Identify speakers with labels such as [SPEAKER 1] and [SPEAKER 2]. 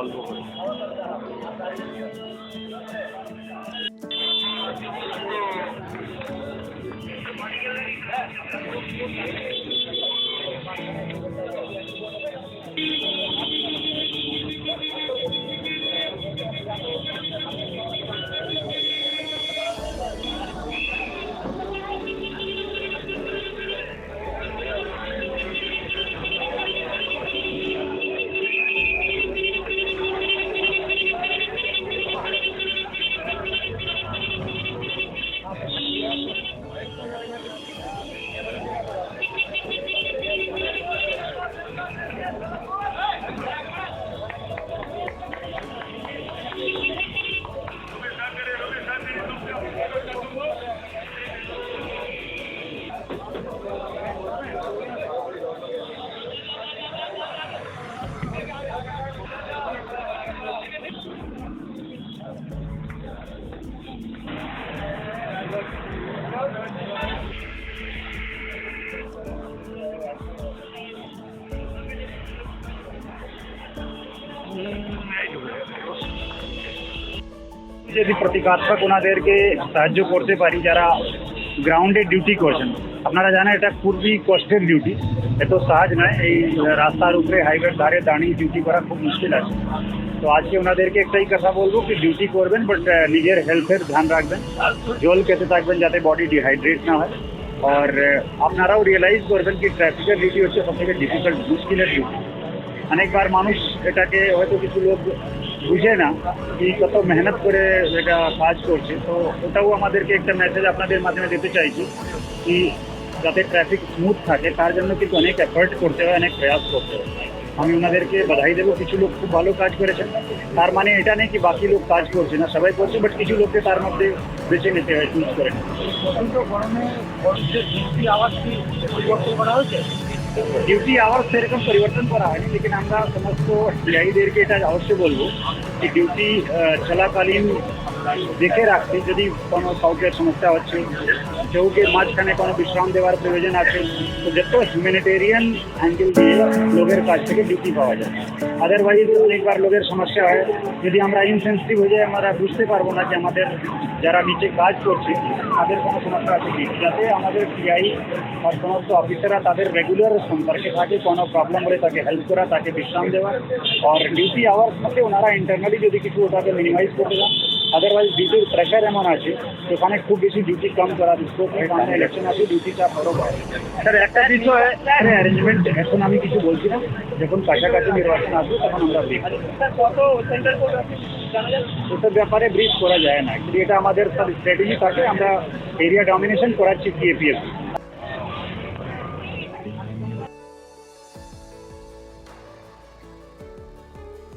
[SPEAKER 1] অল্প করে।
[SPEAKER 2] যদি প্রতিকাত্মক ওনাদেরকে সাহায্য করতে পারি যারা গ্রাউন্ডে ডিউটি করছেন আপনারা জানেন এটা খুবই কষ্টের ডিউটি এত সহজ নয় এই রাস্তার উপরে হাইওয়ের ধারে দাঁড়িয়ে ডিউটি করা খুব মুশকিল আছে তো আজকে ওনাদেরকে একটাই কথা বলবো কি ডিউটি করবেন বাট নিজের হেলথের ধ্যান রাখবেন জল খেতে থাকবেন যাতে বডি ডিহাইড্রেট না হয় আর আপনারাও রিয়েলাইজ করবেন কি ট্রাফিকের ডিউটি হচ্ছে সব থেকে ডিফিকাল্ট মুশকিলের ডিউটি অনেকবার মানুষ এটাকে হয়তো কিছু লোক বুঝে না কি কত মেহনত করে এটা কাজ করছে তো ওটাও আমাদেরকে একটা মেসেজ আপনাদের মাধ্যমে দিতে চাইছি কি যাতে ট্রাফিক স্মুথ থাকে তার জন্য কিন্তু অনেক এফার্ট করতে হয় অনেক প্রয়াস করতে হয় আমি ওনাদেরকে বাধাই দেবো কিছু লোক খুব ভালো কাজ করেছেন তার মানে এটা নেই কি বাকি লোক কাজ করছে না সবাই করছে বাট কিছু লোককে তার মধ্যে বেছে নিতে হয় চুজ করে
[SPEAKER 3] প্রচণ্ড গরমে মানুষের ডিউটি আওয়াজ কি পরিবর্তন করা হয়েছে
[SPEAKER 2] ডিউটি আওয়ার সেরকম পরিবর্তন করা হয়নি লেকিন আমরা সমস্ত সিআইদেরকে এটা অবশ্যই বলবো যে ডিউটি চলাকালীন দেখে রাখতে যদি কোনো কাউকে সমস্যা হচ্ছে, কেউকে মাঝখানে কোনো বিশ্রাম দেওয়ার প্রয়োজন আছে, তো যত হিউম্যানিটেরিয়ান অ্যাঙ্গেল দিয়ে লোকের কাছ থেকে ডিউটি পাওয়া যায়। আদারওয়াইজ অনেকবার লোকের সমস্যা হয়। যদি আমরা ইনসেন্সিটিভ হয়ে যাই, আমরা বুঝতে পারব না যে আমাদের যারা নিচে কাজ করছে, তাদের কোনো সমস্যা আছে কি? যাতে আমাদের পিআই আর সমস্ত অফিসাররা তাদের রেগুলার সম্পর্কে থাকে, কোনো প্রবলেম হলে তাকে হেল্প করা, তাকে বিশ্রাম দেওয়া আর ডিউটি আওয়ার্স মধ্যে ওনারা ইন্টারনালি যদি কিছু ওটাকে মিনিমাইজ করতে চান আদারওয়াইজ ডিউটির প্রেশার এমন আছে ওখানে খুব বেশি ডিউটি কম করার স্কোপ ইলেকশন আছে ডিউটিটা বড় স্যার একটা বিষয় অ্যারেঞ্জমেন্ট এখন আমি কিছু বলছি না। যখন কাছাকাছি নির্বাচন আসবে তখন আমরা
[SPEAKER 3] যাবে
[SPEAKER 2] এসব ব্যাপারে ব্রিজ করা যায় না। এটা আমাদের স্ট্র্যাটেজি থাকে। আমরা এরিয়া ডমিনেশন করাচ্ছি সিএপিএফ